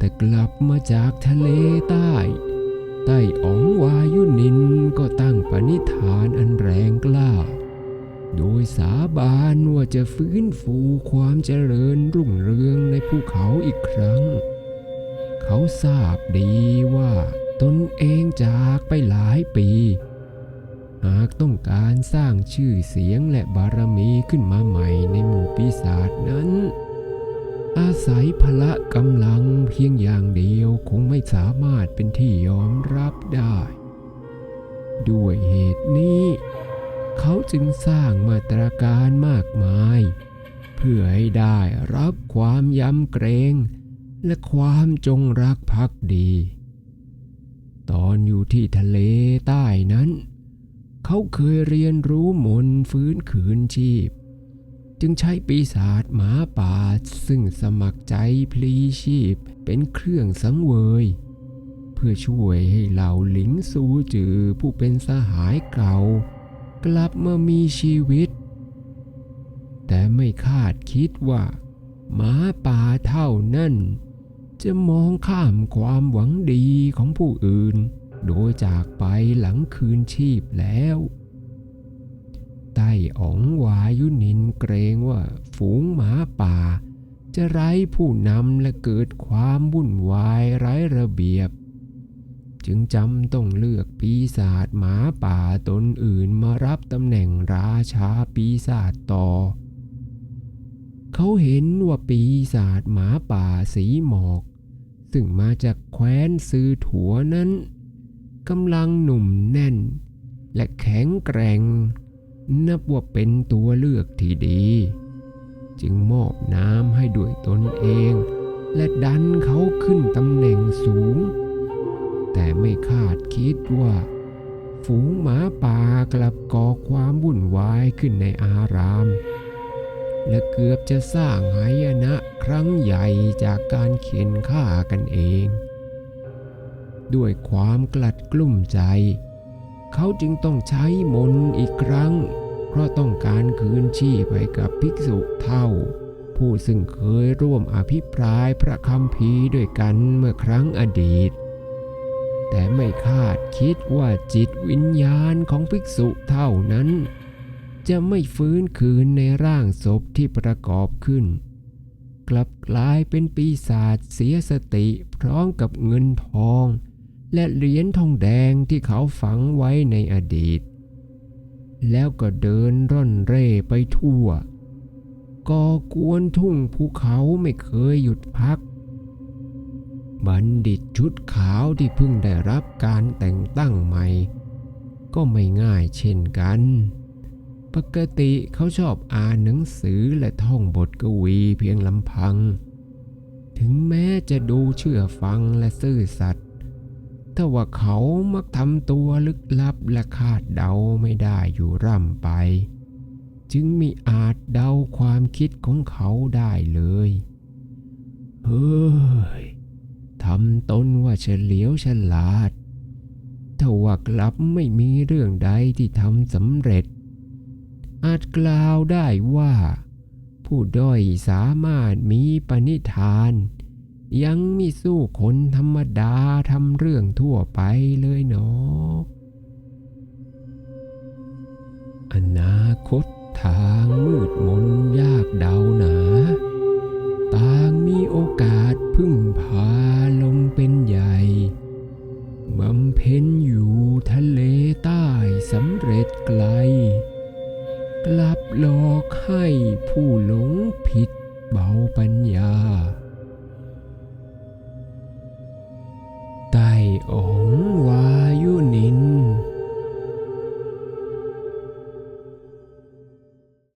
แต่กลับมาจากทะเลใต้ใต้อ๋องวายุนินก็ตั้งปณิธานอันแรงกล้า โดยสาบานว่าจะฟื้นฟูความเจริญรุ่งเรืองในภูเขาอีกครั้ง เขาทราบดีว่าตนเองจากไปหลายปี หากต้องการสร้างชื่อเสียงและบารมีขึ้นมาใหม่ในหมู่ปีศาจนั้น อาศัยพละกำลังเพียงอย่างเดียวคงไม่สามารถเป็นที่ยอมรับได้ ด้วยเหตุนี้ เขาจึงสร้างมาตรการมากมาย เพื่อให้ได้รับความยำเกรงและความจงรักภักดี ตอนอยู่ที่ทะเลใต้นั้น เขาเคยเรียนรู้มนฟื้นคืนชีพ จึงใช้ปีศาจหมาป่าซึ่งสมัครใจพลีชีพเป็นเครื่องสังเวย เพื่อช่วยให้เหล่าหลิงซูจือผู้เป็นสหายเก่า กลับมามีชีวิต แต่ไม่คาดคิดว่าหมาป่าเท่านั้น จะมองข้ามความหวังดีของผู้อื่น โดยจากไปหลังคืนชีพแล้ว ไต้อ๋องวายุนินเกรงว่าฝูงหมาป่า จะไร้ผู้นำและเกิดความวุ่นวายไร้ระเบียบ จึงจำต้องเลือกปีศาจหมาป่าตนอื่นมารับตำแหน่งราชาปีศาจต่อ เขาเห็นว่าปีศาจหมาป่าสีหมอก ซึ่งมาจากแคว้นซือถัวนั้นกำลังหนุ่มแน่น และแข็งแกร่ง นับว่าเป็นตัวเลือกที่ดี จึงมอบน้ำให้ด้วยตนเอง และดันเขาขึ้นตำแหน่งสูง แต่ไม่คาดคิดว่า ฝูงหมาป่ากลับก่อความวุ่นวายขึ้นในอาราม และเกือบจะสร้างหายนะครั้งใหญ่จากการเข็นฆ่ากันเอง ด้วยความกลัดกลุ้มใจ เขาจึงต้องใช้มนต์อีกครั้ง เพราะต้องการคืนชีพให้กับภิกษุเท่า ผู้ซึ่งเคยร่วมอภิปรายพระคำพีด้วยกันเมื่อครั้งอดีต แต่ไม่คาดคิดว่าจิตวิญญาณของภิกษุเท่านั้น จะไม่ฟื้นคืนในร่างศพที่ประกอบขึ้น กลับกลายเป็นปีศาจเสียสติพร้อมกับเงินทอง และเหรียญทองแดงที่เขาฝังไว้ในอดีต แล้วก็เดินร่อนเร่ไปทั่ว ก่อกวนทุ่งภูเขาไม่เคยหยุดพัก บัณฑิตชุดขาวที่เพิ่งได้รับการแต่งตั้งใหม่ ก็ไม่ง่ายเช่นกัน ปกติเขาชอบอ่านหนังสือและท่องบทกวีเพียงลำพัง ถึงแม้จะดูเชื่อฟังและซื่อสัตย์ แต่ว่าเขามักทำตัวลึกลับและคาดเดาไม่ได้อยู่ร่ำไป จึงไมีอาจเดาความคิดของเขาได้เลย เฮ้ยทำตนว่าเฉลียวฉลาดถ้าว่ากลับไม่มีเรื่องใดที่ทำสำเร็จ อาจกล่าวได้ว่า ผู้ด้อยสามารถมีปณิธาน ยังมิสู้คนธรรมดาทำเรื่องทั่วไปเลยเนาะอนาคตทางมืดมนยากเดาหนาต่างมีโอกาสพึ่งพาลงเป็นใหญ่บำเพ็ญอยู่ทะเลใต้สำเร็จไกล กลับหลอกให้ผู้หลงผิดเบาปัญญา ไต่องว